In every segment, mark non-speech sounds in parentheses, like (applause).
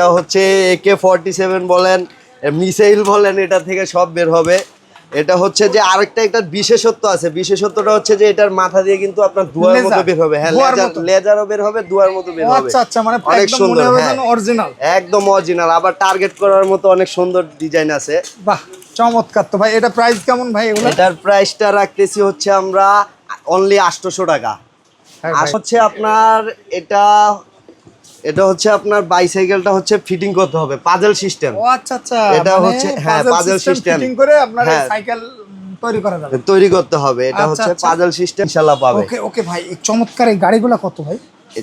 এটা হচ্ছে AK forty seven বলেন মিসাইল বলেন এটা থেকে সব বের হবে। এটা হচ্ছে যে আরেকটা এটার বিশেষত্ব আছে। বিশেষত্বটা হচ্ছে যে এটার মাথা দিয়ে কিন্তু আপনার দুয়ার মতো বের হবে। হ্যাঁ লেজার লেজারও বের হবে দুয়ার মতো বের হবে। আচ্ছা আচ্ছা মানে অনেক একদম সুন্দর হ্যাঁ। অরিজিনাল একদম অরিজিনাল আবার টার্গেট করার মতো অনেক সুন্দর ডিজাইন আছে। বাহ চমৎকার। তো ভাই এটা প্রাইস কেমন ভাই এগুলো? এটার প্রাইসটা রাখতেছি হচ্ছে আমরা অনলি আটশোশো টাকা। হ্যাঁ আর হচ্ছে আপনার এটা এটা হচ্ছে আপনার বাইসাইকেলটা হচ্ছে ফিটিং করতে হবে পাজেল সিস্টেম ও আচ্ছা আচ্ছা এটা হচ্ছে- হ্যাঁ, পাজেল সিস্টেম ফিটিং করে আপনার হ্যাঁ। সাইকেল তৈরি করা যাবে। তৈরি করতে হবে এটা আচ্ছা, হচ্ছে আচ্ছা। পাজেল সিস্টেম ইনশাআল্লাহ পাবে। ওকে ওকে ভাই চমৎকার এই গাড়িগুলো কত ভাই?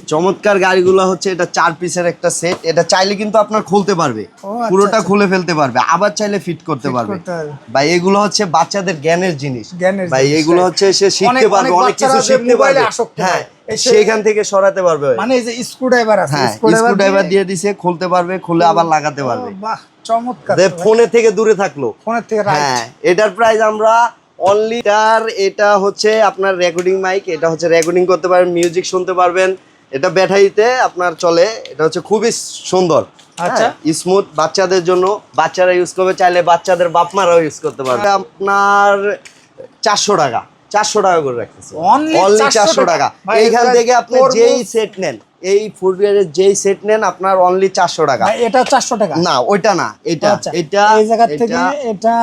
চমৎকার গাড়িগুলো হচ্ছে এটা চার পিসের একটা সেট এটা চাইলে কিন্তু আপনার খুলতে পারবে। আচ্ছা, পুরোটা আচ্ছা। খুলে ফেলতে পারবে। আবার চাইলে ফিট করতে পারবে। ভাই এগুলো হচ্ছে বাচ্চাদের জ্ঞানের জিনিস। ভাই এগুলো হচ্ছে সে শিখতে পারবে অনেক কিছু শিখতে পারবে। হ্যাঁ সেখান থেকে সরাতে পারবে মানে এই যে স্ক্রুড্রাইভার আছে হ্যাঁ স্ক্রুড্রাইভার দিয়ে- দিয়ে দিছে খুলতে পারবে খুলে আবার লাগাতে পারবে। বাহ চমৎকার ফোনে থেকে দূরে থাকল। ফোনের থেকে হ্যাঁ এটার প্রাইস আমরা অনলি তার এটা হচ্ছে আপনার রেকর্ডিং মাইক এটা হচ্ছে রেকর্ডিং করতে পারবেন মিউজিক শুনতে পারবেন। এটা ব্যাটারিতে আপনার চলে এটা হচ্ছে খুবই সুন্দর। আচ্ছা। স্মুথ বাচ্চাদের জন্য বাচ্চারা ইউজ করবে চাইলে বাচ্চাদের বাপ মারাও ইউজ করতে পারবে। আপনার চারশো টাকা চারশো টাকা করে রাখতেছে। অনলি চারশো টাকা? এইখান থেকে আপনি যেই সেট নেন এই ফুটওয়্যারের যেই সেট নেন আপনার অনলি চারশো টাকা। এটা চারশো টাকা? না ওইটা না এটা আচ্ছা, এটা এই জায়গা থেকে এটা- এটা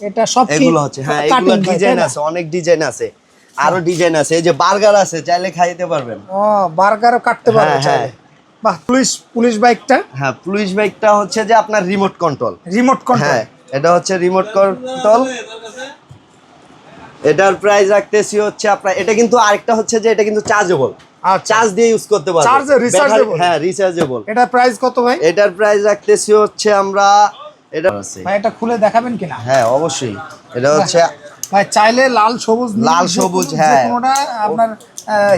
এটা সব এগুলো হচ্ছে হ্যাঁ এগুলো ডিজাইন আছে অনেক ডিজাইন আছে। আরও ডিজাইন আছে এই যে বার্গার আছে চাইলে খাইতে পারবেন। ও বার্গারও কাটতে পারবে হ্যাঁ, চাইলে। হ্যাঁ। বাহ পুলিশ পুলিশ বাইকটা হ্যাঁ পুলিশ বাইকটা হচ্ছে যে আপনার রিমোট কন্ট্রোল রিমোট কন্ট্রোল হ্যাঁ এটা হচ্ছে রিমোট কন্ট্রোল এটার প্রাইস রাখতেছি হচ্ছে আপনার এটা কিন্তু আরেকটা হচ্ছে যে এটা কিন্তু চার্জেবল আর চার্জ দিয়ে ইউজ করতে পারবেন। এ rechargeable? হ্যাঁ রিচার্জেবল এটা প্রাইস কত ভাই? এটার প্রাইস রাখতেছি হচ্ছে আমরা এটা ভাই এটা খুলে দেখাবেন কিনা? হ্যাঁ অবশ্যই। এটা হচ্ছে ভাই চাইলে লাল সবুজ লাল, সবুজ, হ্যাঁ। কোনোটা আপনার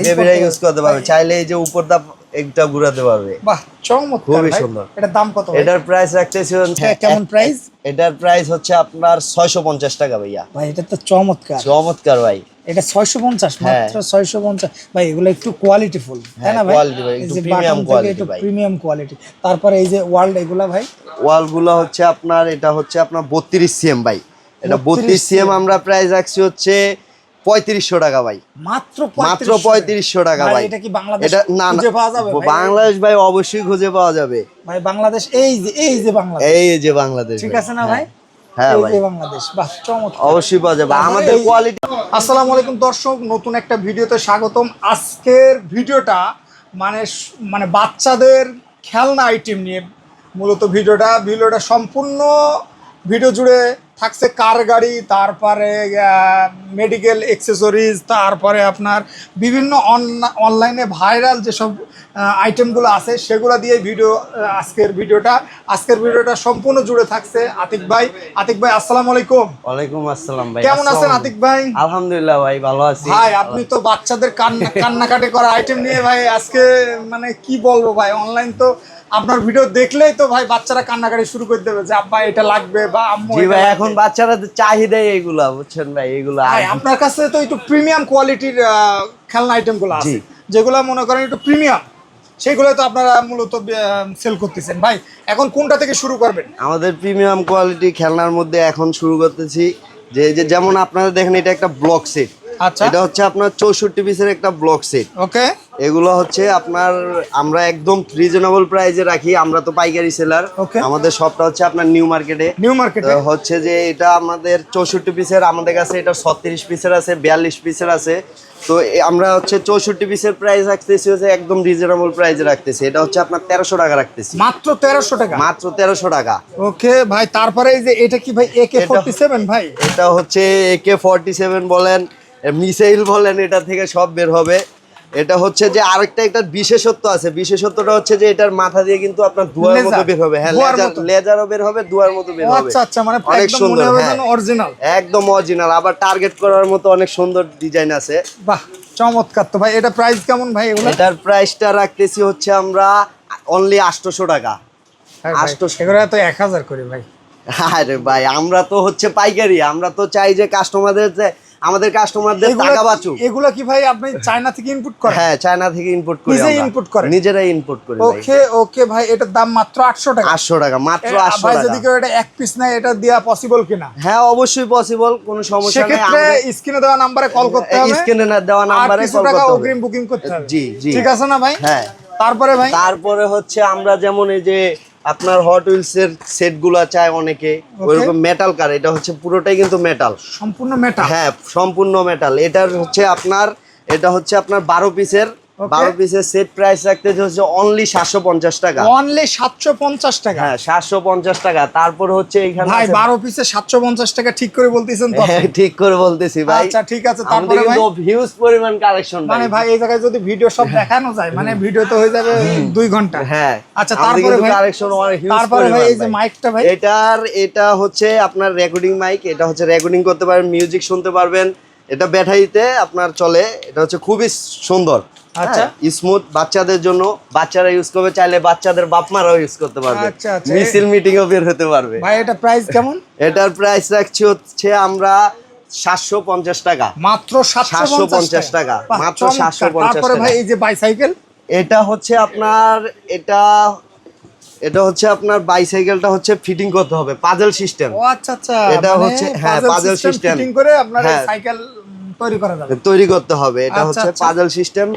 বেবিরা ইউজ করতে পারবে। চাইলে এই যে উপর দাপ একটা ঘুরাতে পারবে। বাহ চমৎকার খুবই সুন্দর। এটার দাম কত এটার প্রাইস রাখতেছি হ্যাঁ, কেমন price? এটার প্রাইস হচ্ছে আপনার ছয়শো পঞ্চাশ টাকা ভাইয়া। ভাই এটা তো চমৎকার। চমৎকার ভাই। এটা ছয়শো পঞ্চাশ হ্যাঁ। মাত্র ছয়শো পঞ্চাশ। ভাই এগুলো একটু কোয়ালিটি ফুল তাই হ্যাঁ, না ভাই? একটু quality একটু ভাই। প্রিমিয়াম কোয়ালিটি তারপরে এই যে ওয়ার্ল্ড এগুলা ভাই? ওয়ালগুলো হচ্ছে আপনার এটা হচ্ছে আপনার বত্রিশ সিএম ভাই। এটা 32 বত্রিশ সিএম আমরা প্রাইস রাখছি হচ্ছে পঁয়ত্রিশশো টাকা ভাই। মাত্র মাত্র পঁয়ত্রিশশো। টাকা ভাই এটা কি বাংলাদেশ এটা না না পাওয়া যাবে বাংলাদেশ ভাই অবশ্যই খুঁজে পাওয়া যাবে। ভাই বাংলাদেশ এই যে এই যে বাংলাদেশ। এই যে বাংলাদেশ ঠিক আছে না ভাই? হ্যাঁ। ভাই। বাংলাদেশ। বাহ চমৎকার। অবশ্যই পাওয়া যাবে। তারপরে আমাদের কোয়ালিটি আসসালামু আলাইকুম দর্শক নতুন একটা ভিডিওতে স্বাগতম। আজকের ভিডিওটা মানে মানে বাচ্চাদের খেলনা আইটেম নিয়ে মূলত ভিডিওটা। ভিডিওটা সম্পূর্ণ ভিডিও জুড়ে থাকছে কার গাড়ি তারপরে মেডিকেল এক্সেসরিজ তারপরে আপনার বিভিন্ন অনলাইনে ভাইরাল যেসব আইটেমগুলো আছে সেগুলো দিয়ে ভিডিও আজকের ভিডিওটা। আজকের ভিডিওটা সম্পূর্ণ জুড়ে থাকছে আতিক ভাই। আতিক ভাই আসসালামু আলাইকুম। ওয়ালাইকুম আসসালাম ভাই কেমন আছেন আতিক ভাই? আলহামদুলিল্লাহ ভাই ভালো আছি। ভাই আপনি তো বাচ্চাদের কান্না কান্নাকাটি করা আইটেম নিয়ে ভাই আজকে মানে কি বলব ভাই অনলাইন তো আপনার ভিডিও দেখলেই তো ভাই বাচ্চারা কান্নাকাটি শুরু করে দেবে যে আব্বা এটা লাগবে বা আম্মু জি ভাই এখন বাচ্চারা তো চাহিদাই এইগুলা বুঝছেন ভাই এইগুলা আপনার কাছে তো একটু প্রিমিয়াম কোয়ালিটির খেলনা আইটেমগুলো আছে। যেগুলো মনে করেন একটু প্রিমিয়াম সেগুলো তো আপনারা মূলত সেল করতেছেন। ভাই এখন কোনটা থেকে শুরু করবেন? আমাদের প্রিমিয়াম কোয়ালিটি খেলনার মধ্যে এখন শুরু করতেছি। যে যেমন আপনারা দেখেন এটা একটা ব্লক সেট আচ্ছা। এটা হচ্ছে আপনার চৌষট্টি পিসের একটা ব্লক সেট ওকে। এগুলো হচ্ছে আপনার আমরা একদম রিজনেবল প্রাইসে রাখি আমরা তো পাইকারি সেলার. আমাদের শপটা হচ্ছে আপনার নিউ মার্কেটে নিউ মার্কেটে হচ্ছে যে এটা আমাদের চৌষট্টি পিসের আমাদের কাছে এটা ছত্রিশ পিসের আছে বিয়াল্লিশ পিসের আছে। তো আমরা হচ্ছে চৌষট্টি পিসের প্রাইস রাখতেছি হচ্ছে একদম রিজনেবল প্রাইসে রাখতেছি। এটা হচ্ছে আপনার তেরোশো টাকা রাখতেছি। মাত্র তেরোশো টাকা? মাত্র তেরোশো টাকা। ওকে ভাই তারপরে এই যে এটা কি ভাই একে ফোর্টি সেভেন ভাই? এটা হচ্ছে একে ফর্টি সেভেন বলেন মিসাইল বলেন এটা থেকে সব বের হবে। এটা হচ্ছে যে আরেকটা একটা বিশেষত্ব আছে। বিশেষত্বটা হচ্ছে যে এটার মাথা দিয়ে কিন্তু আপনার দুয়ার মতো। বের হবে। হ্যাঁ লেজার লেজারও বের হবে দুয়ার মতো বের হবে। আচ্ছা আচ্ছা মানে অনেক সুন্দর হবে হ্যাঁ। অরিজিনাল একদম অরিজিনাল আবার টার্গেট করার মতো অনেক সুন্দর ডিজাইন আছে। বাহ চমৎকার তো ভাই। এটা প্রাইস কেমন ভাই এগুলো? এটার প্রাইসটা রাখতেছি হচ্ছে আমরা অনলি আটশোশো টাকা। আটশোশো। এগুলো তো এক হাজার করে ভাই। আরে ভাই আমরা তো হচ্ছে পাইকারি। আমরা তো চাই যে কাস্টমারদের যে আমাদের কাস্টমারদের টাকা বাঁচু এগুলা কি ভাই আপনি চায়না থেকে ইনপুট করেন? হ্যাঁ চায়না থেকে ইম্পোর্ট করি আমরা। input করেন? নিজেরাই ইম্পোর্ট করি ওকে ওকে ভাই এটার দাম মাত্র আটশো টাকা। আটশো টাকা মাত্র এ, আটশো ভাই টাকা। যদি কেউ এটা এক পিস নেয় এটা দেওয়া পসিবল কিনা? হ্যাঁ অবশ্যই পসিবল কোনো সমস্যা নেই। সেক্ষেত্রে স্ক্রিনে দেওয়া নাম্বারে কল করতে হবে। স্ক্রিনে না দেওয়া নাম্বারে কল টাকা করতে হবে। টাকা অগ্রিম বুকিং করতে হবে। জি, জি। ঠিক আছে না ভাই? হ্যাঁ। তারপরে ভাই? তারপরে হচ্ছে আমরা যেমন এই যে আপনার হট হুইলস এর সেটগুলা চায় অনেকে ওইরকম মেটাল কার এটা হচ্ছে পুরোটাই কিন্তু মেটাল সম্পূর্ণ মেটাল হ্যাঁ সম্পূর্ণ মেটাল এটার হচ্ছে আপনার এটা হচ্ছে আপনার বারো পিসের. বারো পিসের সেট প্রাইস রাখতে হচ্ছে অনলি সাতশো পঞ্চাশ টাকা। অনলি সাতশো পঞ্চাশ টাকা? হ্যাঁ সাতশো পঞ্চাশ টাকা। তারপর হচ্ছে এখানে ভাই বারো পিসে সাতশো পঞ্চাশ টাকা ঠিক করে বলতেছেন তো? হ্যাঁ, ঠিক করে বলতেছি ভাই। আচ্ছা ঠিক আছে তারপরে হিউজ পরিমাণ কালেকশন মানে ভাই এই জায়গায় যদি ভিডিও সব দেখানো যায় মানে ভিডিও তো হয়ে যাবে দুই ঘণ্টা। হ্যাঁ আচ্ছা তারপরে ভাই? কালেকশন তারপরে ভাই এই যে মাইকটা ভাই? এটার এটা হচ্ছে আপনার রেকর্ডিং মাইক এটা হচ্ছে রেকর্ডিং করতে পারবেন মিউজিক শুনতে পারবেন। এটা ব্যাটারিতে আপনার চলে এটা হচ্ছে খুবই সুন্দর। আচ্ছা। স্মুথ বাচ্চাদের জন্য বাচ্চারা ইউজ করবে চাইলে বাচ্চাদের বাপ মারাও ইউজ করতে পারবে আচ্ছা, আচ্ছা। মিছিল মিটিংও বের হতে পারবে ভাই এটা প্রাইস কেমন এটার প্রাইস রাখছি হচ্ছে আমরা সাতশো পঞ্চাশ টাকা মাত্র সাতশো 750 টাকা। মাত্র চমৎকার। 750 ভাই এই যে বাইসাইকেল এটা হচ্ছে আপনার এটা এটা হচ্ছে আপনার বাইসাইকেলটা হচ্ছে ফিটিং করতে হবে পাজল সিস্টেম ও আচ্ছা আচ্ছা এটা মানে হচ্ছে- হ্যাঁ। ফিটিং করে আপনার হ্যাঁ। সাইকেল তৈরি করা যাবে। তৈরি করতে হবে। এটা আচ্ছা, হচ্ছে আচ্ছা। পাজল সিস্টেম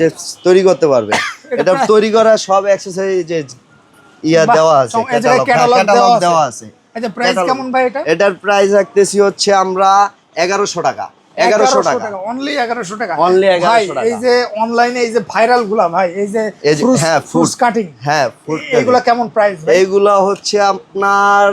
যে তৈরি করতে পারবে। এটা তৈরি করা সব অ্যাক্সেসরি যে ইয়া দেওয়া আছে ক্যাটালগ দেওয়া আছে। আচ্ছা প্রাইস কেমন ভাই এটা? এটার প্রাইস রাখতেছি হচ্ছে আমরা এগারোশো টাকা। টাকা। অনলি টাকা। Only ভাই 1100 টাকা। এই যে অনলাইনে এই যে ভাইরালগুলা ভাই এই যে হ্যাঁ, ফ্রুটস কাটিং হ্যাঁ এগুলা কেমন প্রাইস এইগুলো হচ্ছে আপনার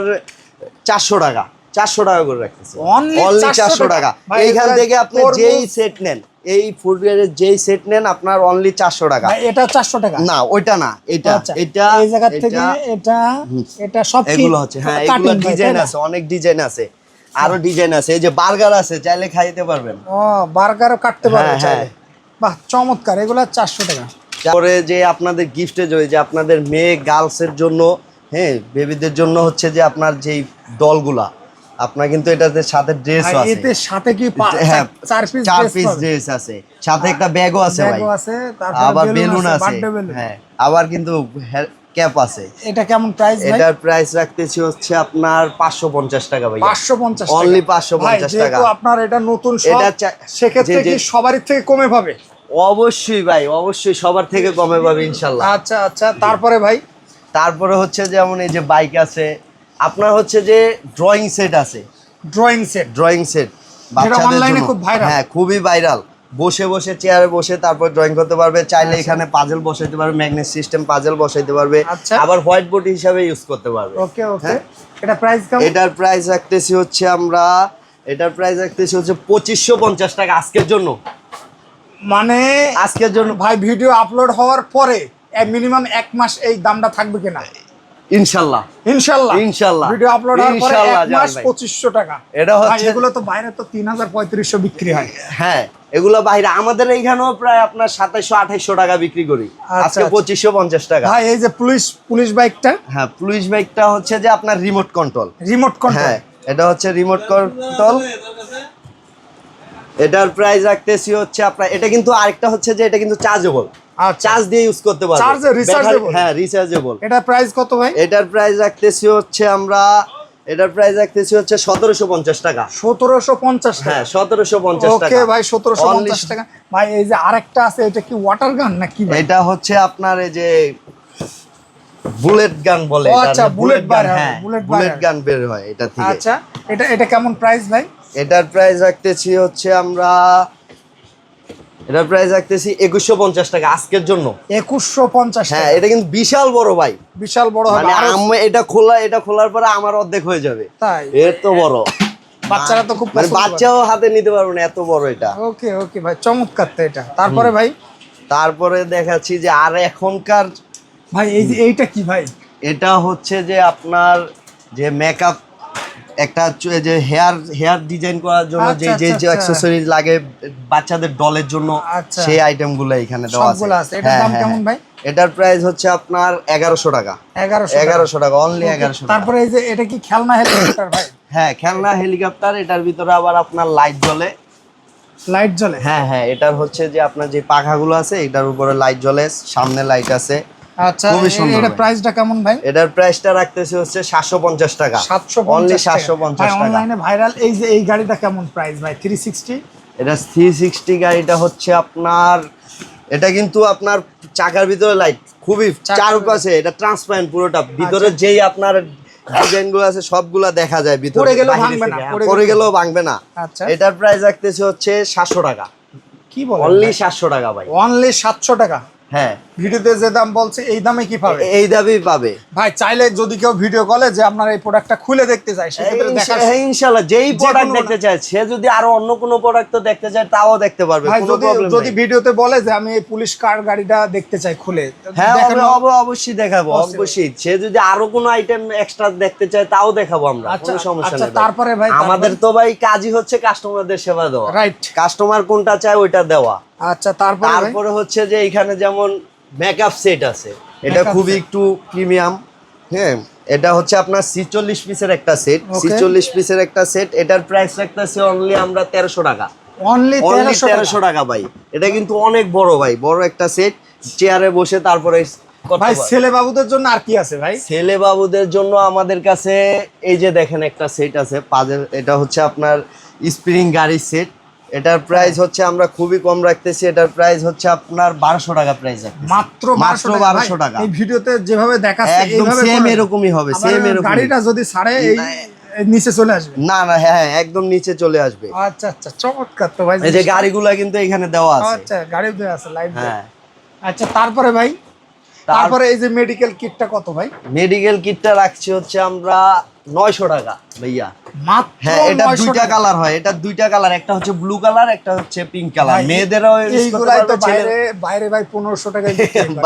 চারশো টাকা। চারশো টাকা করে রাখতেছে। অনলি চারশো টাকা। এইখান থেকে আপনি যেই সেট নেন এই ফুটওয়্যারের যেই সেট নেন আপনার অনলি চারশো টাকা। এটা চারশো টাকা। না ওইটা না এটা আচ্ছা এটা এই জায়গা থেকে এটা এটা সব এগুলো হচ্ছে হ্যাঁ এগুলো ডিজাইন আছে অনেক ডিজাইন আছে। আরও ডিজাইন আছে এই যে বার্গার আছে চাইলে খাইতে পারবেন। ও বার্গারও কাটতে পারবেন হ্যাঁ, চাইলে। বাহ চমৎকার এগুলা চারশো টাকা। তারপরে যে আপনাদের গিফটে যে আপনাদের মেয়ে গার্লসের জন্য হ্যাঁ বেবিদের জন্য হচ্ছে যে আপনার যেই ডলগুলা আপনার কিন্তু এটাতে সাথে ড্রেসও ভাই, আছে। এতে সাথে কি হ্যাঁ চার- পিস চার পিস ড্রেস আছে। সাথে একটা ব্যাগও আছে ভাই। ব্যাগও আছে তারপরে আবার বেলুন আছে হ্যাঁ আবার কিন্তু ক্যাপ আছে। এটা কেমন প্রাইস ভাই? এটার প্রাইস রাখতেছি হচ্ছে আপনার পাঁচশো পঞ্চাশ টাকা ভাই পাঁচশো পঞ্চাশ Only 550 টাকা। আপনার এটা নতুন শপ এটা সেক্ষেত্রে কি সবারই থেকে কমে পাবে? অবশ্যই ভাই অবশ্যই সবার থেকে কমে পাবে ইনশাল্লাহ। আচ্ছা আচ্ছা তারপরে ভাই? তারপরে হচ্ছে যেমন এই যে বাইক আছে আপনার হচ্ছে যে ড্রয়িং সেট আছে। ড্রয়িং সেট ড্রয়িং সেট বাচ্চাদের জন্য। খুব viral। হ্যাঁ খুবই ভাইরাল বসে বসে চেয়ারে বসে তারপর ড্রয়িং করতে পারবে। চাইলে আচ্ছা। এখানে পাজল বসাইতে পারবে ম্যাগনেট সিস্টেম পাজল বসাইতে পারবে। আচ্ছা। আবার হোয়াইট বোর্ড হিসাবে ইউজ করতে পারবে। ওকে ওকে হ্যাঁ। এটা প্রাইস কেমন? এটার প্রাইস রাখতেছি হচ্ছে আমরা এটার প্রাইস রাখতেছি হচ্ছে পঁচিশশো পঞ্চাশ টাকা আজকের জন্য। মানে আজকের জন্য। ভাই ভিডিও আপলোড হওয়ার পরে মিনিমাম এক মাস এই দামটা থাকবে কিনা? ইনশাল্লাহ। ইনশাল্লাহ। ইনশাল্লাহ। ভিডিও আপলোড হওয়ার পরে এক মাস জান ভাই। পঁচিশশো টাকা। এটা হচ্ছে এগুলো তো বাইরে তো তিন হাজার পঁয়ত্রিশশো বিক্রি হয়। হ্যাঁ এগুলো বাইরে আমাদের এইখানেও প্রায় আপনার সাতাইশো আঠাইশো টাকা বিক্রি করি। আচ্ছা, আজকে আচ্ছা। টাকা। এই যে পুলিশ পুলিশ বাইকটা? হ্যাঁ পুলিশ বাইকটা হচ্ছে যে আপনার রিমোট কন্ট্রোল রিমোট কন্ট্রোল হ্যাঁ এটা হচ্ছে রিমোট কন্ট্রোল এটার প্রাইস রাখতেছি হচ্ছে আপনার এটা কিন্তু আরেকটা হচ্ছে যে এটা কিন্তু চার্জেবল চার্জ দিয়ে ইউজ করতে পারবে। rechargeable? ব্যাটারি- হ্যাঁ রিচার্জেবল এটা প্রাইস কত ভাই? এটার প্রাইস রাখতেছি হচ্ছে আমরা এটার প্রাইস রাখতেছি হচ্ছে সতেরোশো পঞ্চাশ টাকা। সতেরোশো পঞ্চাশ হ্যাঁ সতেরোশো পঞ্চাশ টাকা। ওকে ভাই সতেরোশো পঞ্চাশ টাকা। ভাই এই যে আরেকটা আছে এটা কি ওয়াটার গান না কি ভাই? এটা হচ্ছে আপনার এই যে বুলেট গান বলে এটা, আচ্ছা, বুলেট গান বার হ্যাঁ বুলেট গান বের হয় এটা থেকে। আচ্ছা এটা এটা কেমন প্রাইস ভাই? এটার প্রাইস রাখতেছি হচ্ছে আমরা এটার প্রাইস রাখতেছি একুশশো পঞ্চাশ টাকা আজকের জন্য। একুশশো পঞ্চাশ হ্যাঁ এটা কিন্তু বিশাল বড় ভাই। বিশাল বড় হবে মানে আমি এটা খোলা এটা খোলার পরে আমার অর্ধেক হয়ে যাবে। তাই? এর তো বড়। বাচ্চারা তো খুব মানে বাচ্চাও হাতে নিতে পারবে না এত বড় এটা। ওকে ওকে ভাই চমৎকার তো এটা। তারপরে ভাই? তারপরে দেখাচ্ছি যে আর এখনকার ভাই এই যে এইটা কি ভাই? এটা হচ্ছে যে আপনার যে মেকআপ একটা যে হেয়ার হেয়ার ডিজাইন করার জন্য যে আচ্ছা, যে আচ্ছা, যে আচ্ছা। অ্যাকসেসরিজ লাগে বাচ্চাদের ডলের জন্য আচ্ছা। সেই আইটেমগুলো এখানে দেওয়া আছে সবগুলো আছে। এটার হ্যাঁ, দাম হ্যাঁ, কেমন হ্যাঁ। ভাই? এটার প্রাইস হচ্ছে আপনার এগারোশো টাকা এগারোশো এগারোশো টাকা অনলি এগারোশো টাকা তারপরে এই যে এটা কি খেলনা হেলিকপ্টার ভাই হ্যাঁ খেলনা হেলিকপ্টার এটার ভিতরে আবার আপনার লাইট জ্বলে লাইট জ্বলে হ্যাঁ হ্যাঁ এটার হচ্ছে যে আপনার যে পাখাগুলো আছে এটার উপরে লাইট জ্বলে সামনে লাইট আছে আচ্ছা খুবই এ- সুন্দর এটা প্রাইসটা কেমন ভাই? এটার প্রাইসটা রাখতেছে হচ্ছে সাতশো পঞ্চাশ টাকা। সাতশো অনলি সাতশো পঞ্চাশ টাকা। অনলাইনে ভাইরাল এই যে এই গাড়িটা কেমন প্রাইস ভাই? থ্রি সিক্সটি এটা থ্রি সিক্সটি গাড়িটা হচ্ছে আপনার এটা কিন্তু আপনার চাকার ভিতরে লাইট খুবই চারপাশে এটা ট্রান্সপারেন্ট পুরোটা। ভিতরে যেই আপনার ডিজাইনগুলো আছে সবগুলা দেখা যায় ভিতরে পড়ে গেলেও ভাঙবে না, পড়ে গেলেও- ভাঙবে। না। আচ্ছা। এটার প্রাইস রাখতেছে হচ্ছে সাতশো টাকা। কি বল অনলি সাতশো টাকা ভাই। অনলি সাতশো টাকা? হ্যাঁ। ভিডিওতে যে দাম বলছে এই দামে কি পাবে? এই পাবে। ভাই চাইলে যদি কেউ ভিডিও কলে যে আপনার এই প্রোডাক্টটা খুলে দেখতে চায় সেক্ষেত্রে দেখা হ্যাঁ যেই প্রোডাক্ট দেখতে চায় সে যদি আরও অন্য কোনো প্রোডাক্ট তো দেখতে চায় তাও দেখতে পারবে ভাই যদি যদি ভিডিওতে বলে যে আমি এই পুলিশ কার গাড়িটা দেখতে চাই খুলে হ্যাঁ অবশ্যই দেখাবো অবশ্যই। সে যদি আরও কোনো আইটেম এক্সট্রা দেখতে চায় তাও দেখাবো আমরা আচ্ছা, কোনো সমস্যা আচ্ছা, নেই তারপরে ভাই, আমাদের তো ভাই কাজই হচ্ছে কাস্টমারদের সেবা দেওয়া। রাইট কাস্টমার কোনটা চায় ওইটা দেওয়া। আচ্ছা তারপর তারপরে হচ্ছে যে এখানে যেমন মেকআপ সেট আছে। এটা খুবই একটু প্রিমিয়াম হ্যাঁ? এটা হচ্ছে আপনার ছিচল্লিশ পিসের একটা সেট. ছিচল্লিশ পিসের একটা সেট এটার প্রাইস রাখতেছে অনলি আমরা তেরোশো টাকা। অনলি তেরোশো টাকা। ভাই। এটা কিন্তু অনেক বড় ভাই বড় একটা সেট চেয়ারে বসে তারপরে ভাই ছেলে বাবুদের জন্য আর কি আছে ভাই? ছেলে বাবুদের জন্য আমাদের কাছে এই যে দেখেন একটা সেট আছে পাজেল এটা হচ্ছে আপনার স্প্রিং গাড়ির সেট এটার প্রাইস হচ্ছে আমরা খুবই কম রাখতেছি এটার প্রাইস হচ্ছে আপনার বারোশো টাকা প্রাইস মাত্র মাত্র বারোশো টাকা। এই ভিডিওতে যেভাবে দেখাচ্ছে একদম সেম এরকমই হবে সেম এরকম গাড়িটা যদি ছাড়ে এই নিচে চলে আসবে। না না হ্যাঁ হ্যাঁ, একদম নিচে চলে আসবে। আচ্ছা আচ্ছা চমৎকার তো ভাই। এই যে গাড়িগুলা কিন্তু এখানে দেওয়া আছে। আচ্ছা গাড়ি দেওয়া আছে হ্যাঁ। আচ্ছা তারপরে ভাই? তারপরে এই যে মেডিকেল কিটটা কত ভাই? মেডিকেল কিটটা রাখছি হচ্ছে আমরা নয়শো টাকা ভাইয়া। মাত্র হ্যাঁ এটা দুইটা কালার হয় এটা দুইটা কালার একটা হচ্ছে ব্লু কালার একটা হচ্ছে পিঙ্ক কালার। ভাই, মেয়েদেরও এইগুলাই তো বাইরে বাইরে ভাই পনেরোশো টাকায়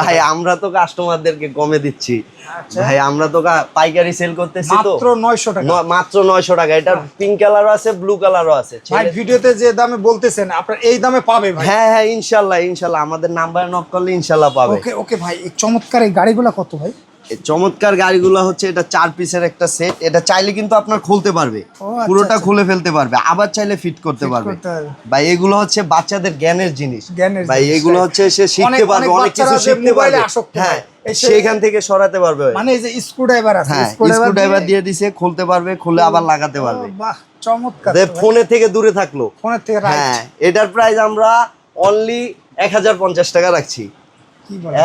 ভাই। আমরা তো কাস্টমারদেরকে কমে দিচ্ছি। আচ্ছা। ভাই আমরা তো পাইকারি সেল করতেছি তো। মাত্র নয়শো টাকা। মাত্র নয়শো টাকা। এটা পিঙ্ক কালারও আছে ব্লু কালারও আছে ভাই ভিডিওতে যে দামে বলতেছেন আপনার এই দামে পাবে ভাই। হ্যাঁ হ্যাঁ ইনশাল্লাহ ইনশাল্লাহ। আমাদের নাম্বার নক করলে ইনশাল্লাহ পাবে। ওকে ওকে ভাই চমৎকার এই গাড়িগুলো কত ভাই? চমৎকার গাড়িগুলো হচ্ছে এটা চার পিসের একটা সেট এটা চাইলে কিন্তু আপনার খুলতে পারবে। আচ্ছা, পুরোটা আচ্ছা। খুলে ফেলতে পারবে। আবার চাইলে ফিট করতে পারবে। ভাই এগুলো হচ্ছে বাচ্চাদের জ্ঞানের জিনিস। ভাই এগুলো হচ্ছে সে শিখতে পারবে অনেক কিছু শিখতে পারবে। হ্যাঁ। হয়, সেখান থেকে সরাতে পারবে। মানে এই যে স্ক্রু ড্রাইভার আছে হ্যাঁ screwdriver স্ক্রুড্রাইভার দিয়ে- দিছে খুলতে পারবে খুলে আবার লাগাতে পারবে। বাহ চমৎকার। ফোনে থেকে দূরে থাকল। ফোনের থেকে রাইট হ্যাঁ এটার প্রাইস আমরা অনলি এক হাজার পঞ্চাশ টাকা রাখছি।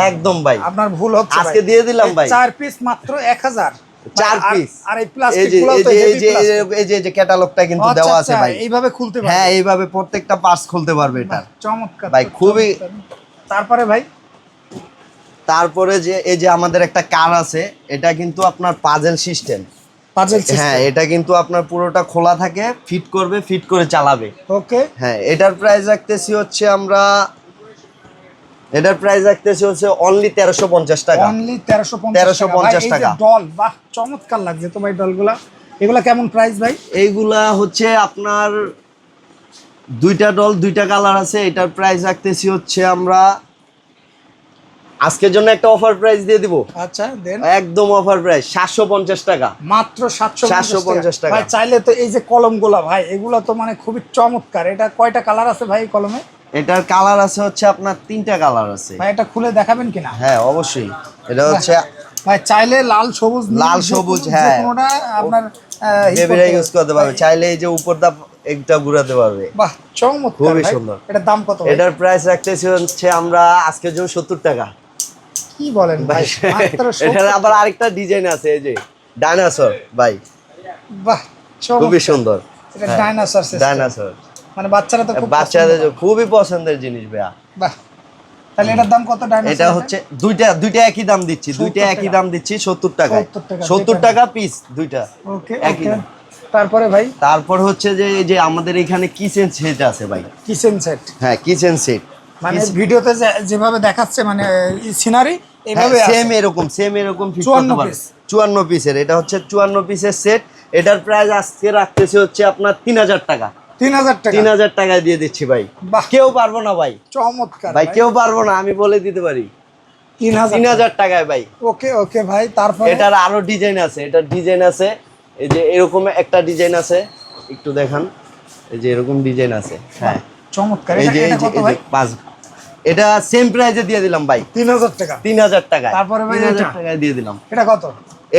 একদম ভাই। আপনার ভুল হচ্ছে আজকে দিয়ে দিলাম ভাই। চার পিস মাত্র এক হাজার। চার পিস আর এই এই যে এই যে ক্যাটালগটা কিন্তু আচ্ছা, দেওয়া আছে আচ্ছা, ভাই। এইভাবে খুলতে পারবে। হ্যাঁ এইভাবে প্রত্যেকটা পার্টস খুলতে পারবে এটা। চমৎকার ভাই, খুবই- তারপরে ভাই? তারপরে যে এই যে আমাদের একটা কার আছে এটা কিন্তু আপনার পাজেল সিস্টেম পাজল হ্যাঁ এটা কিন্তু আপনার পুরোটা খোলা থাকে ফিট করবে ফিট করে চালাবে। ওকে হ্যাঁ এটার প্রাইস রাখতেছি হচ্ছে আমরা এটার প্রাইস রাখতেছি হচ্ছে অনলি তেরোশো পঞ্চাশ টাকা। অনলি তেরোশো 1350 টাকা। ডল বাহ চমৎকার লাগছে তো ভাই ডলগুলা এগুলা কেমন প্রাইস ভাই? এইগুলা হচ্ছে আপনার দুইটা ডল দুইটা কালার আছে। এটার প্রাইস রাখতেছি হচ্ছে আমরা আজকের জন্য একটা অফার প্রাইস দিয়ে দিব। আচ্ছা দেন। একদম অফার প্রাইস সাতশো পঞ্চাশ টাকা। মাত্র সাতশো 750 টাকা। ভাই চাইলে তো এই যে কলমগুলা ভাই এগুলা তো মানে খুবই চমৎকার। এটা কয়টা কালার আছে ভাই কলমে? এটার কালার আছে হচ্ছে আপনার তিনটা কালার আছে। ভাই এটা খুলে দেখাবেন কিনা? হ্যাঁ অবশ্যই। এটা হচ্ছে ভাই চাইলে লাল সবুজ লাল, সবুজ, হ্যাঁ। যে কোনোটা আপনার বেবিরা ইউজ করতে পারবে। চাইলে এই যে উপরটা একটা ঘুরাতে পারবে। বাহ চমৎকার খুবই সুন্দর। এটার দাম কত? এটার প্রাইস রাখতেছি হচ্ছে আমরা আজকের জন্য সত্তর টাকা। কি বলেন ভাই মাত্র (laughs) এটার আবার আরেকটা ডিজাইন আছে এই যে ডাইনোসর ভাই। বাহ খুবই সুন্দর। এটা ডাইনোসর সিস্টেম ডাইনোসর মানে বাচ্চারা তো খুব বাচ্চাদের খুবই পছন্দের জিনিস ভাইয়া। বাহ। তাহলে এটার দাম কত ডাইনোসর এটা হচ্ছে দুইটা দুইটা একই দাম দিচ্ছি দুইটা একই দাম দিচ্ছি সত্তর টাকা 70 টাকা, পিস দুইটা। ওকে একই তারপরে ভাই? তারপর হচ্ছে যে এই যে আমাদের এখানে কিচেন সেট আছে ভাই। কিচেন সেট হ্যাঁ কিচেন সেট মানে ভিডিওতে যেভাবে দেখাচ্ছে মানে সিনারি এইভাবে সেম এরকম সেম এরকম 54 করতে পারবে। piece। চুয়ান্ন পিসের এটা হচ্ছে চুয়ান্ন পিসের সেট এটার প্রাইস আজকে রাখতেছে হচ্ছে আপনার তিন হাজার টাকা। তিন হাজার টাকা। তিন হাজার টাকায় দিয়ে দিচ্ছি ভাই। কেউ পারব না ভাই। চমৎকার ভাই কেউ পারব না আমি বলে দিতে পারি। তিন হাজার টাকায় ভাই। ওকে ওকে ভাই তারপরে? এটার আরও ডিজাইন আছে এটার ডিজাইন আছে। এই যে এরকম একটা ডিজাইন আছে একটু দেখান। এই যে এরকম ডিজাইন আছে হ্যাঁ। চমৎকার। এই যে এই যে পাঁচ এটা সেম প্রাইসে দিয়ে দিলাম ভাই। তিন হাজার টাকা। তিন হাজার টাকায়। তারপরে ভাই হাজার টাকায় দিয়ে দিলাম। এটা কত?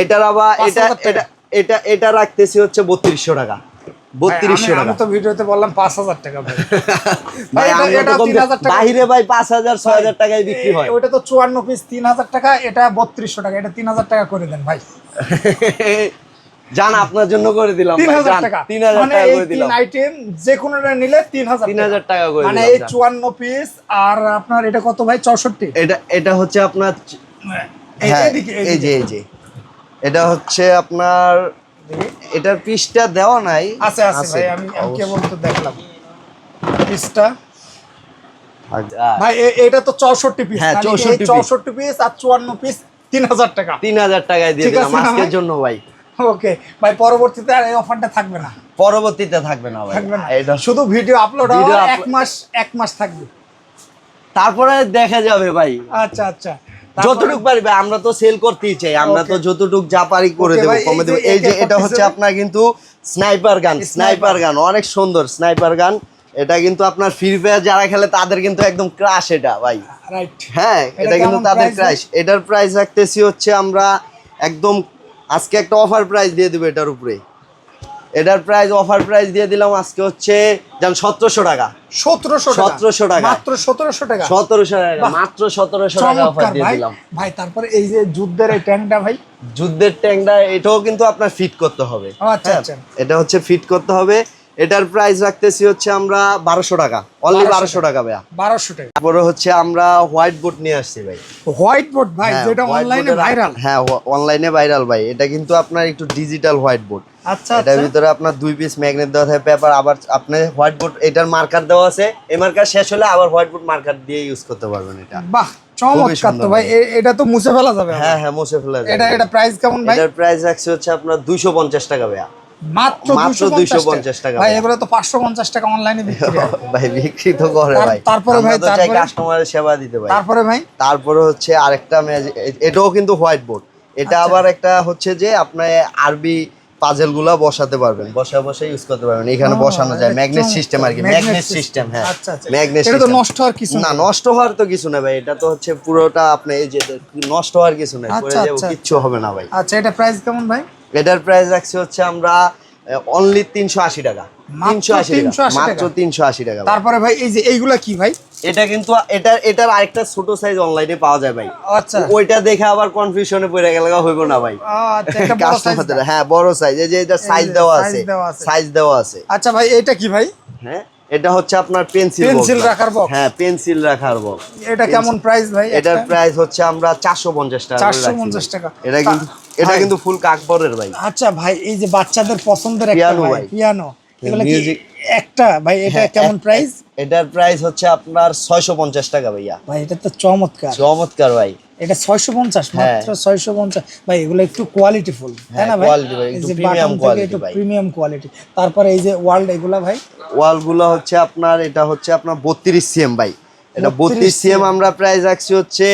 এটার আবার এটা এটা এটা এটা রাখতেছি হচ্ছে বত্রিশশো টাকা। বত্রিশশো ভাই, টাকা তো ভিডিওতে বললাম পাঁচ হাজার টাকা ভাই। (laughs) ভাই এটা- আমরা এটা তো কম 3000 টাকা। বাইরে ভাই পাঁচ হাজার ছয় হাজার টাকায় বিক্রি হয়। ওটা তো চুয়ান্ন পিস তিন হাজার টাকা এটা বত্রিশশো টাকা এটা তিন হাজার টাকা করে দেন ভাই। (laughs) জান আপনার জন্য করে দিলাম তিন হাজার টাকা। তিন হাজার মানে টাকা করে দিলাম। আইটেম যে নিলে তিন হাজার তিন হাজার টাকা করে মানে এই চুয়ান্ন পিস আর আপনার এটা কত ভাই? চৌষট্টি? এটা এটা হচ্ছে আপনার হ্যাঁ এই যে এই যে। এটা হচ্ছে আপনার এটার পিসটা দেওয়া নাই। আছে আছে ভাই আমি কেবল তো দেখলাম। পিসটা। ভাই এটা তো চৌষট্টি পিস হ্যাঁ, 64 piece। চৌষট্টি পিস আর চুয়ান্ন পিস তিন হাজার টাকা। তিন হাজার টাকায় দিয়ে দিলাম। আজকের জন্য ভাই। ওকে। ভাই পরবর্তীতে আর এই অফারটা থাকবে না। পরবর্তীতে থাকবে না ভাই। এটা শুধু ভিডিও আপলোড হওয়ার এক মাস এক মাস থাকবে। তারপরে দেখা যাবে ভাই। আচ্ছা আচ্ছা। যতটুক পারি আমরা তো সেল করতেই চাই আমরা তো. যতটুক যা পারি করে দেবো কমে দেবো। এই যে এটা হচ্ছে আপনার কিন্তু স্নাইপার গান স্নাইপার গান অনেক সুন্দর স্নাইপার গান এটা কিন্তু আপনার ফ্রি ফায়ার যারা খেলে তাদের কিন্তু একদম ক্রাশ এটা ভাই। হ্যাঁ এটা কিন্তু তাদের প্রাইস এটার প্রাইস রাখতেছি হচ্ছে আমরা একদম আজকে একটা অফার প্রাইস দিয়ে দেবো এটার উপরে। এটার প্রাইস অফার প্রাইস দিয়ে দিলাম আজকে হচ্ছে যেমন সতেরোশো টাকা। সতেরোশো 1700 টাকা। মাত্র সতেরোশো টাকা? সতেরোশো টাকা মাত্র সতেরোশো টাকা অফার দিয়ে ভাই। দিলাম। ভাই তারপরে এই যে যুদ্ধের এই ট্যাঙ্কটা ভাই? যুদ্ধের ট্যাঙ্কটা এটাও কিন্তু আপনার ফিট করতে হবে। আচ্ছা, হ্যাঁ, আচ্ছা। এটা হচ্ছে ফিট করতে হবে। এটার প্রাইস রাখতেছি হচ্ছে আমরা বারোশো টাকা। অনলি বারোশো টাকা। ভাইয়া। বারোশো টাকা। তারপরে হচ্ছে আমরা হোয়াইট বোর্ড নিয়ে আসছি ভাই। হোয়াইট বোর্ড ভাই হ্যাঁ, যেটা অনলাইনে ভাইরাল হ্যাঁ অনলাইনে ভাইরাল ভাই। এটা কিন্তু আপনার একটু ডিজিটাল হোয়াইট বোর্ড আচ্ছা এটার আচ্ছা। ভিতরে আপনার দুই পিস ম্যাগনেট দেওয়া থাকে পেপার আবার হোয়াইট বোর্ড এটার মার্কার দেওয়া আছে। এই মার্কার শেষ হলে আবার হোয়াইট বোর্ড মার্কার দিয়ে ইউজ করতে পারবেন এটা। বাহ চমৎকার তো ভাই এটা তো মুছে ফেলা যাবে হ্যাঁ হ্যাঁ মুছে ফেলা যায় এটা এটা প্রাইস কেমন ভাই? এটার প্রাইস রাখছে হচ্ছে আপনার দুইশো পঞ্চাশ টাকা ভাইয়া। মাত্র মাত্র 250 টাকা। ভাই ভাই। এগুলো তো 550 টাকা অনলাইনে বিক্রি (laughs) ভাই বিক্রি তো করে ভাই। তারপরে ভাই, আমরা তারপরে? কাস্টমারের সেবা দিতে ভাই। তারপরে ভাই? তারপরে হচ্ছে আরেকটা এটাও কিন্তু হোয়াইট বোর্ড এটা আচ্ছা। আবার একটা হচ্ছে যে আপনার আরবি পাজেলগুলা বসাতে পারবেন। বসা বসা ইউজ করতে পারবেন। এখানে বসানো যায়। ম্যাগনেট সিস্টেম আর কি। ম্যাগনেট সিস্টেম হ্যাঁ। আচ্ছা, আচ্ছা। ম্যাগনেট এটা তো নষ্ট হওয়ার কিছু না। নষ্ট হওয়ার তো কিছু না ভাই। এটা তো হচ্ছে পুরোটা আপনি এই যে নষ্ট হওয়ার কিছু না পড়ে আচ্ছা, আচ্ছা। কিচ্ছু হবে না ভাই। আচ্ছা এটা প্রাইস কেমন ভাই? এটার প্রাইস রাখছি হচ্ছে আমরা অনলি তিনশো আশি টাকা। তিনশো আশি 380 টাকা টাকা? মাত্র তিনশো আশি টাকা তারপরে ভাই এই যে এইগুলা কি ভাই? এটা কিন্তু এটার এটার আরেকটা ছোট সাইজ অনলাইনে পাওয়া যায় ভাই। আচ্ছা। ওইটা দেখে আবার কনফিউশনে পড়ে গেলে হইব না ভাই। আচ্ছা কাস্টমারদের হ্যাঁ বড় সাইজ এই যে এটা সাইজ দেওয়া আছে। সাইজ দেওয়া আছে। আচ্ছা ভাই এটা কি ভাই? হ্যাঁ এটা হচ্ছে আপনার পেন্সিল Pencil রাখার box? হ্যাঁ পেন্সিল রাখার বক্স এটা কেমন প্রাইস ভাই এটার প্রাইস হচ্ছে আমরা চারশো পঞ্চাশ টাকা করে রাখছি 450 টাকা। এটা কিন্তু এটা কিন্তু ফুল কাকবরের ভাই। আচ্ছা ভাই এই যে বাচ্চাদের পছন্দের একটা ভাই। পিয়ানো এগুলা কি একটা? ভাই এটা হ্যাঁ, কেমন প্রাইস এটার প্রাইস হচ্ছে আপনার ছয়শো পঞ্চাশ টাকা ভাইয়া। ভাই এটা তো চমৎকার। চমৎকার ভাই। এটা ছয়শো পঞ্চাশ হ্যাঁ। মাত্র ছয়শো পঞ্চাশ। ভাই এগুলো একটু কোয়ালিটি ফুল তাই হ্যাঁ, না ভাই? একটু quality একটু ভাই। প্রিমিয়াম কোয়ালিটি তারপরে এই যে ওয়ার্ল্ড এগুলা ভাই? ওয়ালগুলো হচ্ছে আপনার এটা হচ্ছে আপনার বত্রিশ সিএম ভাই। এটা 32 বত্রিশ সিএম আমরা প্রাইস রাখছি হচ্ছে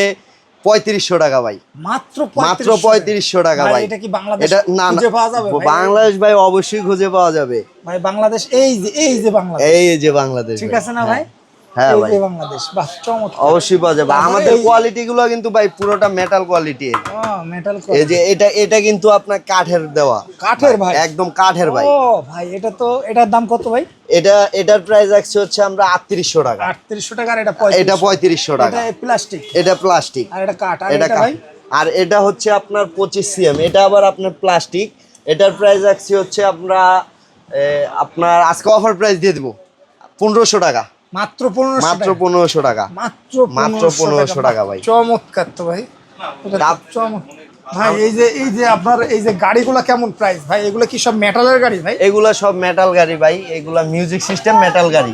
পঁয়ত্রিশশো টাকা ভাই। মাত্র মাত্র পঁয়ত্রিশশো। টাকা ভাই এটা কি বাংলাদেশ এটা না না। পাওয়া যাবে বাংলাদেশ ভাই অবশ্যই খুঁজে পাওয়া যাবে। ভাই বাংলাদেশ এই যে এই যে বাংলাদেশ। এই যে বাংলাদেশ ঠিক আছে না ভাই? হ্যাঁ ভাই। বাংলাদেশ বাহ চমৎকার। অবশ্যই পাওয়া যাবে। আমাদের কোয়ালিটি গুলো কিন্তু ভাই পুরোটা মেটাল কোয়ালিটি মেটাল এই যে এটা এটা কিন্তু আপনার কাঠের দেওয়া। কাঠের ভাই একদম কাঠের ভাই। ও ভাই এটা তো এটার দাম কত ভাই? এটা এটার প্রাইস হচ্ছে আমরা টাকা। আটত্রিশশো টাকা আর এটা টাকা। এটা প্লাস্টিক এটা প্লাস্টিক আর এটা কাঠ। আর এটা ভাই? আর এটা হচ্ছে আপনার পঁচিশ সিএম এটা আবার আপনার প্লাস্টিক এটার প্রাইস রাখছি হচ্ছে আমরা আপনার আজকে অফার প্রাইস দিয়ে দিব। পনেরোশো টাকা। মাত্র পনেরোশো মাত্র পনেরোশো টাকা। মাত্র মাত্র 1500 টাকা ভাই। চমৎকার তো ভাই। চমৎকার ভাই এই যে এই যে আপনার এই যে গাড়িগুলো কেমন প্রাইস ভাই এগুলো কি সব মেটালের গাড়ি ভাই? এগুলা সব মেটাল গাড়ি ভাই। এগুলা মিউজিক সিস্টেম মেটাল গাড়ি।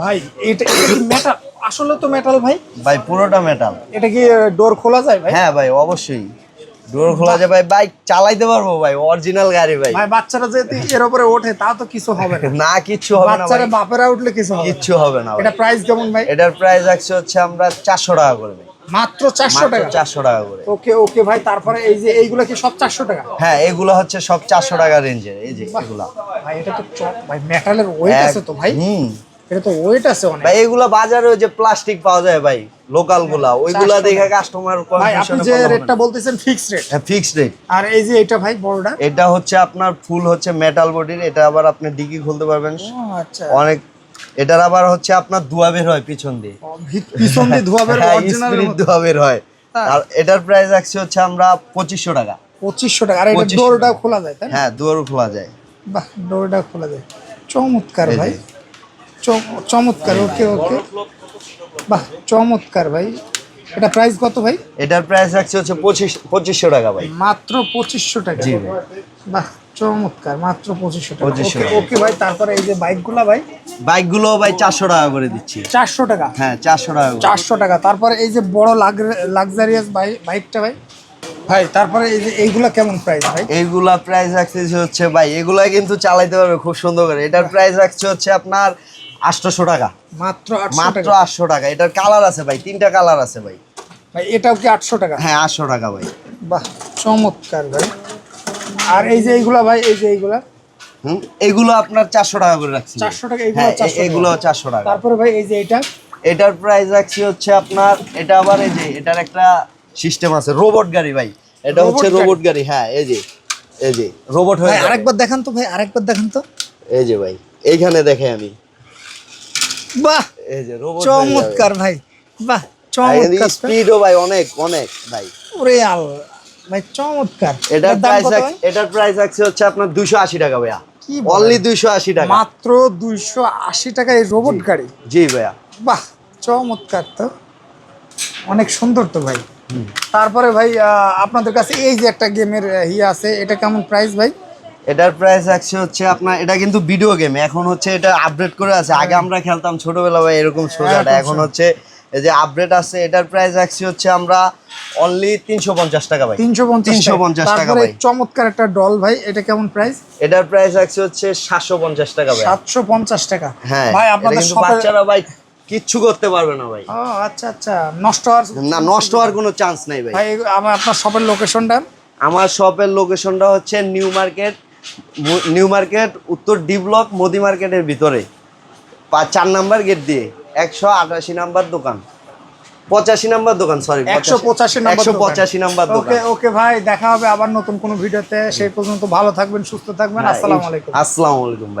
ভাই এটা মেটাল আসলে তো মেটাল ভাই। ভাই পুরোটা মেটাল এটা কি ডোর খোলা যায় ভাই? হ্যাঁ ভাই অবশ্যই। ডোর খোলা যায় ভাই বাইক চালাইতে পারব ভাই অরিজিনাল গাড়ি ভাই। ভাই বাচ্চারা যদি এর উপরে ওঠে তা তো কিছু হবে না। না কিচ্ছু হবে না বাচ্চারা বাপেরা উঠলে কিছু হবে না। কিচ্ছু হবে না এটা প্রাইস কেমন ভাই? এটার প্রাইস রাখছে হচ্ছে আমরা চারশো টাকা করবে মাত্র চারশো টাকা? চারশো টাকা করে। ওকে ওকে ভাই তারপরে এই যে এইগুলো কি সব চারশো টাকা? হ্যাঁ এগুলো হচ্ছে সব চারশো টাকা রেঞ্জের এই যে এগুলা। ভাই এটা তো ভাই মেটালের ওয়েট আছে তো ভাই। হুম এটা তো ওয়েট আছে অনেক। ভাই এগুলো বাজারে ওই যে প্লাস্টিক পাওয়া যায় ভাই লোকালগুলা ওইগুলা দেখে কাস্টমার ভাই আপনি যে রেটটা বলতেছেন ফিক্স রেট হ্যাঁ ফিক্সড রেট আর এই যে এটা ভাই বড়টা? এটা হচ্ছে আপনার ফুল হচ্ছে মেটাল বডির এটা আবার আপনি ডিকি খুলতে পারবেন। আচ্ছা। অনেক এটার আবার হচ্ছে আপনার ধোয়া বের হয় পিছন দিয়ে। পিছন দিয়ে ধোয়াবের হ্যাঁ, অরিজিনাল ধোয়া বের হয়। আর এটার প্রাইস রাখছি হচ্ছে আমরা পঁচিশশো টাকা। পঁচিশশো টাকা। আর এটা ডোরটা খোলা যায় তাই হ্যাঁ খোলা যায়। বাহ ডোরটা খোলা যায়। চমৎকার ভাই। চমৎকার ওকে ওকে। বাহ চমৎকার ভাই। এটা প্রাইস কত ভাই? এটার প্রাইস রাখছি হচ্ছে পঁচিশ পঁচিশশো টাকা ভাই। মাত্র পঁচিশশো টাকা। জি। বাহ চমৎকার মাত্র পঁচিশশো টাকা। ওকে ওকে ভাই তারপরে এই যে বাইকগুলা ভাই? বাইকগুলো ভাই চারশো টাকা করে দিচ্ছি। চারশো টাকা? হ্যাঁ চারশো টাকা চারশো টাকা। তারপরে এই যে বড় লাক্সারিয়াস বাইকটা ভাই? ভাই তারপরে এই যে এইগুলা কেমন প্রাইস ভাই? এইগুলা প্রাইস রাখতেছি হচ্ছে ভাই এগুলা কিন্তু চালাইতে পারবে খুব সুন্দর করে। এটার প্রাইস রাখছে হচ্ছে আপনার আটশোশো টাকা। মাত্র মাত্র আটশো টাকা। এটার কালার আছে ভাই তিনটা কালার আছে ভাই। ভাই এটাও কি আটশো টাকা? হ্যাঁ আটশো টাকা ভাই। বাহ চমৎকার ভাই। আর এই যে এইগুলা ভাই এই যে এইগুলা? হুম? এগুলো আপনার চারশো টাকা করে রাখছি ভাই। 400 টাকা, এগুলো হ্যাঁ 400 টাকা। এগুলো চারশো টাকা। তারপরে ভাই এই যে এইটা? এটার প্রাইস রাখছি হচ্ছে আপনার এটা আবার এই যে এটার একটা সিস্টেম আছে রোবট গাড়ি ভাই। এটা হচ্ছে রোবট গাড়ি হ্যাঁ এই যে এই যে রোবট হয়ে। আরেকবার দেখান তো ভাই আরেকবার দেখান তো। এই যে ভাই এইখানে দেখে আমি। বাহ এই যে রোবট চমৎকার ভাই বাহ চমৎকার। স্পিডও ভাই অনেক অনেক ভাই। ওরে আল ভাই চমৎকার। এটার প্রাইস এটার প্রাইস আছে হচ্ছে আপনার দুশো আশি টাকা ভাইয়া। কি? অনলি দুইশো আশি টাকা। মাত্র দুইশো আশি টাকা এই রোবট গাড়ি? জি ভাইয়া। বাহ চমৎকার তো। অনেক সুন্দর তো ভাই। তারপরে ভাই আপনাদের কাছে এই যে একটা গেমের ইয়ে আছে এটা কেমন প্রাইস ভাই? এটার প্রাইস আছে হচ্ছে আপনার এটা কিন্তু ভিডিও গেম এখন হচ্ছে এটা আপডেট করে আছে। আগে আমরা খেলতাম ছোটবেলা ভাই এরকম সোজাটা এখন হচ্ছে এই যে আপডেট আছে এটার প্রাইস রাখছি হচ্ছে আমরা অনলি তিনশো পঞ্চাশ টাকা ভাই। তিনশো পঞ্চাশ তিনশো পঞ্চাশ টাকা ভাই। চমৎকার একটা ডল ভাই এটা কেমন প্রাইস এটার প্রাইস রাখছি হচ্ছে সাতশো পঞ্চাশ টাকা ভাই। সাতশো পঞ্চাশ টাকা। হ্যাঁ ভাই আপনাদের কিন্তু বাচ্চারা ভাই কিচ্ছু করতে পারবে না ভাই। ও আচ্ছা আচ্ছা। নষ্ট হওয়ার না নষ্ট হওয়ার কোনো চান্স নাই ভাই। ভাই আমার আপনার শপের লোকেশনটা আমার শপের লোকেশনটা হচ্ছে নিউ মার্কেট নিউ মার্কেট উত্তর ডি ব্লক মোদি মার্কেটের ভিতরে। চার নাম্বার গেট দিয়ে। একশো আটাশি নাম্বার দোকান। পঁচাশি নাম্বার দোকান সরি একশো পঁচাশি নাম্বার একশো পঁচাশি নাম্বার ওকে ওকে ভাই দেখা হবে আবার নতুন কোনো ভিডিওতে। সেই পর্যন্ত ভালো থাকবেন সুস্থ থাকবেন। হ্যাঁ, আসসালামু আলাইকুম। আসসালামু আলাইকুম ভাই।